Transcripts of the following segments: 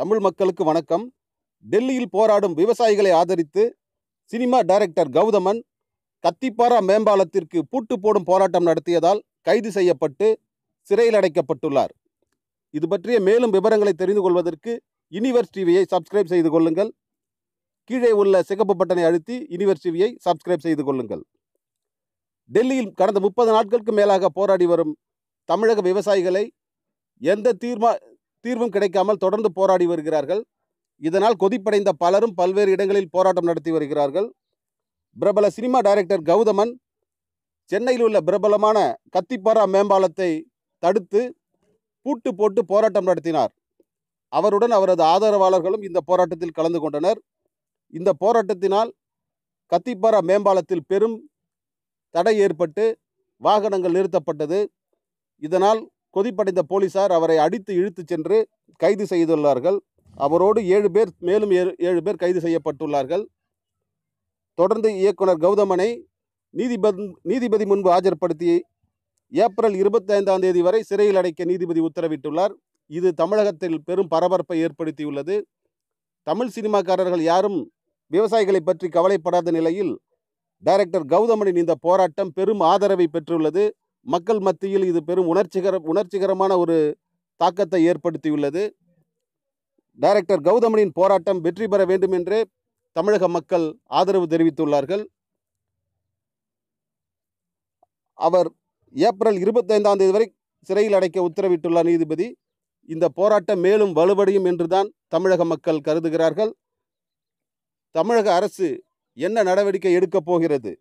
தமிழ் மக்களுக்கு வணக்கம். டெல்லியில் போராடும் விவசாயிகளை ஆதரித்து சினிமா டைரக்டர் கௌதமன் கத்திப்பாரா மேம்பாலத்திற்கு பூட்டு போடும் போராட்டம் நடத்தியதால் கைது செய்யப்பட்டு சிறையில் அடைக்கப்பட்டுள்ளார். இது பற்றிய மேலும் விவரங்களை தெரிந்து கொள்வதற்கு யூனிவர்ஸ் டிவியை சப்ஸ்கிரைப் செய்து கொள்ளுங்கள். கீழே உள்ள சிகப்பு பட்டனை அழுத்தி யூனிவர்ஸ் டிவியை சப்ஸ்கிரைப் செய்து கொள்ளுங்கள். டெல்லியில் கடந்த முப்பது நாட்களுக்கு மேலாக போராடி வரும் தமிழக விவசாயிகளை எந்த தீர்மா தீர்வும் கிடைக்காமல் தொடர்ந்து போராடி வருகிறார்கள். இதனால் கொதிப்படைந்த பலரும் பல்வேறு இடங்களில் போராட்டம் நடத்தி வருகிறார்கள். பிரபல சினிமா டைரக்டர் கௌதமன் சென்னையில் உள்ள பிரபலமான கத்திப்பாரா மேம்பாலத்தை தடுத்து பூட்டு போட்டு போராட்டம் நடத்தினார். அவருடன் அவரது ஆதரவாளர்களும் இந்த போராட்டத்தில் கலந்து கொண்டனர். இந்த போராட்டத்தினால் கத்திப்பாரா மேம்பாலத்தில் பெரும் தடை ஏற்பட்டு வாகனங்கள் நிறுத்தப்பட்டது. இதனால் கொதிப்படைந்த போலீசார் அவரை அடித்து இழுத்துச் சென்று கைது செய்துள்ளார்கள். அவரோடு ஏழு பேர் மேலும் ஏழு ஏழு பேர் கைது செய்யப்பட்டுள்ளார்கள். தொடர்ந்து இயக்குனர் கௌதமனை நீதிபதி நீதிபதி முன்பு ஆஜர்படுத்தி ஏப்ரல் இருபத்தி ஐந்தாம் தேதி வரை சிறையில் அடைக்க நீதிபதி உத்தரவிட்டுள்ளார். இது தமிழகத்தில் பெரும் பரபரப்பை ஏற்படுத்தியுள்ளது. தமிழ் சினிமாக்காரர்கள் யாரும் விவசாயிகளை பற்றி கவலைப்படாத நிலையில் டைரக்டர் கௌதமனின் இந்த போராட்டம் பெரும் ஆதரவை பெற்றுள்ளது. மக்கள் மத்தியில் இது பெரும் உணர்ச்சிகர உணர்ச்சிகரமான ஒரு தாக்கத்தை ஏற்படுத்தியுள்ளது. டைரக்டர் கௌதமனின் போராட்டம் வெற்றி பெற வேண்டும் என்றே தமிழக மக்கள் ஆதரவு தெரிவித்துள்ளார்கள். அவர் ஏப்ரல் இருபத்தைந்தாம் தேதி வரை சிறையில் அடைக்க உத்தரவிட்டுள்ளார் நீதிபதி. இந்த போராட்டம் மேலும் வலுவடையும் என்றுதான் தமிழக மக்கள் கருதுகிறார்கள். தமிழக அரசு என்ன நடவடிக்கை எடுக்கப் போகிறது?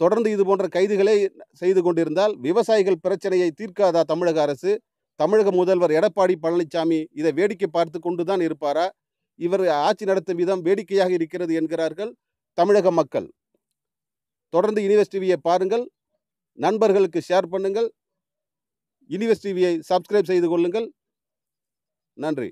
தொடர்ந்து இது போன்ற கைதுகளை செய்து கொண்டிருந்தால் விவசாயிகள் பிரச்சனையை தீர்க்காதா தமிழக அரசு? தமிழக முதல்வர் எடப்பாடி பழனிசாமி இதை வேடிக்கை பார்த்து கொண்டு தான் இருப்பாரா? இவர் ஆட்சி நடத்தும் விதம் வேடிக்கையாக இருக்கிறது என்கிறார்கள் தமிழக மக்கள். தொடர்ந்து யூனிவர்ஸ் டிவியை பாருங்கள். நண்பர்களுக்கு ஷேர் பண்ணுங்கள். யூனிவர்ஸ் டிவியை சப்ஸ்கிரைப் செய்து கொள்ளுங்கள். நன்றி.